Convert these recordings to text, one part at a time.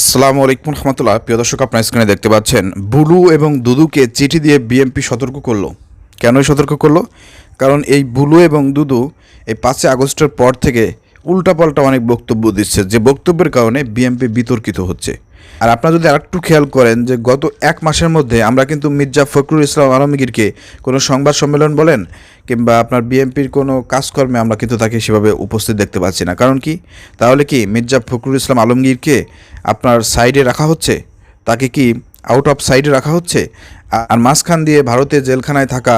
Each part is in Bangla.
আসসালামু আলাইকুম রহমতুল্লাহ। প্রিয় দর্শক, আপনার স্ক্রিনে দেখতে পাচ্ছেন, বুলু এবং দুদুকে চিঠি দিয়ে বিএমপি সতর্ক করল। কেনই সতর্ক করল? কারণ এই বুলু এবং দুদু এই পাঁচই আগস্টের পর থেকে উল্টাপাল্টা অনেক বক্তব্য দিচ্ছে, যে বক্তব্যের কারণে বিএমপি বিতর্কিত হচ্ছে। আর আপনারা যদি আরেকটু খেয়াল করেন যে গত এক মাসের মধ্যে আমরা কিন্তু মির্জা ফখরুল ইসলাম আলমগীরকে কোনো সংবাদ সম্মেলন বলেন, কিংবা আপনার বিএনপির কোনো কাজকর্মে আমরা কিন্তু তাকে সেভাবে উপস্থিত দেখতে পাচ্ছি না। কারণ কি? তাহলে কি মির্জা ফখরুল ইসলাম আলমগীরকে আপনার সাইডে রাখা হচ্ছে? তাকে কি আউট অফ সাইডে রাখা হচ্ছে? আর মাঝখান দিয়ে ভারতের জেলখানায় থাকা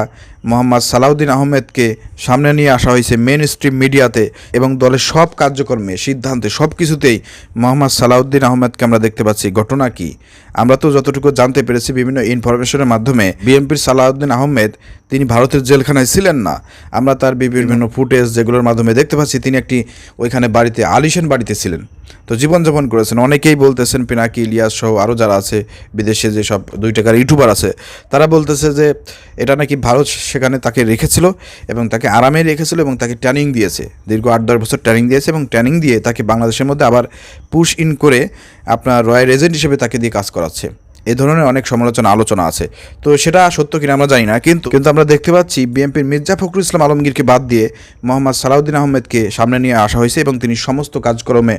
মোহাম্মদ সালাউদ্দিন আহমেদকে সামনে নিয়ে আসা হয়েছে মেন স্ট্রিম মিডিয়াতে এবং দলের সব কার্যক্রমে, সিদ্ধান্তে সব কিছুতেই মোহাম্মদ সালাউদ্দিন আহমেদকে আমরা দেখতে পাচ্ছি। ঘটনা কি? আমরা তো যতটুকু জানতে পেরেছি বিভিন্ন ইনফরমেশনের মাধ্যমে, বিএনপির সালাউদ্দিন আহমেদ তিনি ভারতের জেলখানায় ছিলেন না। আমরা তার বিভিন্ন ফুটেজ যেগুলোর মাধ্যমে দেখতে পাচ্ছি, তিনি একটি ওইখানে বাড়িতে, আলিশান বাড়িতে ছিলেন। তো জীবনযাপন করেছেন। অনেকেই বলতেছেন, পিনাকি, ইলিয়াস সহ আরও যারা আছে, বিদেশে যে সব দুই টাকার ইউটিউবার আছে, তারা বলতেছে যে, এটা নাকি ভারত সেখানে তাকে রেখেছিল এবং তাকে আরামে রেখেছিল এবং তাকে ট্রেনিং দিয়েছে। দীর্ঘ আট দশ বছর ট্রেনিং দিয়েছে এবং ট্রেনিং দিয়ে তাকে বাংলাদেশের মধ্যে আবার পুশ ইন করে আপনার রয়্যাল এজেন্ট হিসেবে তাকে দিয়ে কাজ করাচ্ছে। এ ধরনের অনেক সমালোচনা, আলোচনা আছে। তো সেটা সত্য কিনা আমরা জানি না, কিন্তু কিন্তু আমরা দেখতে পাচ্ছি বিএনপির মির্জা ফখরুল ইসলাম আলমগীরকে বাদ দিয়ে মোহাম্মদ সালাউদ্দিন আহমেদকে সামনে নিয়ে আসা হয়েছে এবং তিনি সমস্ত কাজকর্মে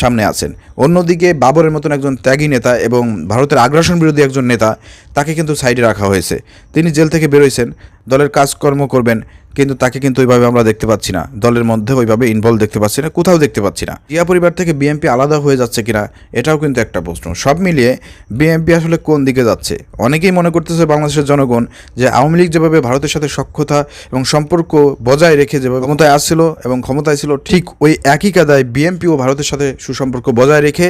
সামনে আছেন। অন্যদিকে বাবরের মতন একজন ত্যাগী নেতা এবং ভারতের আগ্রাসন বিরোধী একজন নেতা, তাকে কিন্তু সাইডে রাখা হয়েছে। তিনি জেল থেকে বেরোইছেন দলের কাজকর্ম করবেন, কিন্তু তাকে কিন্তু ওইভাবে আমরা দেখতে পাচ্ছি না। দলের মধ্যে ওইভাবে ইনভলভ দেখতে পাচ্ছি না, কোথাও দেখতে পাচ্ছি না। জিয়া পরিবার থেকে বিএনপি আলাদা হয়ে যাচ্ছে কিনা, এটাও কিন্তু একটা প্রশ্ন। সব মিলিয়ে বিএনপি আসলে কোন দিকে যাচ্ছে? অনেকেই মনে করতেছে বাংলাদেশের জনগণ যে আওয়ামী লীগ যেভাবে ভারতের সাথে সক্ষতা এবং সম্পর্ক বজায় রেখে যেভাবে ক্ষমতায় আসছিল এবং ক্ষমতায় ছিল, ঠিক ওই একই কাদায় বিএনপিও ভারতের সাথে সুসম্পর্ক বজায় রেখে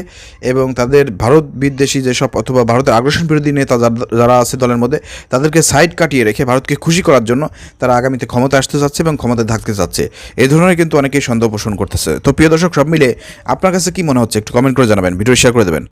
এবং তাদের ভারত বিদ্বেষী যেসব অথবা ভারতের আগ্রাসন বিরোধী নেতা যারা আছে দলের মধ্যে, তাদেরকে সাইড কাটিয়ে রেখে ভারতকে খুশি করার জন্য তারা আগামীতে ক্ষমতা আসতে চাচ্ছে এবং ক্ষমতায় থাকতে চাচ্ছে এ ধরনের কিন্তু অনেকেই সন্দেহ পোষণ করতেছে। তো প্রিয় দর্শক, সব মিলে আপনার কাছে কি মনে হচ্ছে? একটু কমেন্ট করে জানাবেন ভিডিও শেয়ার করে দেবেন।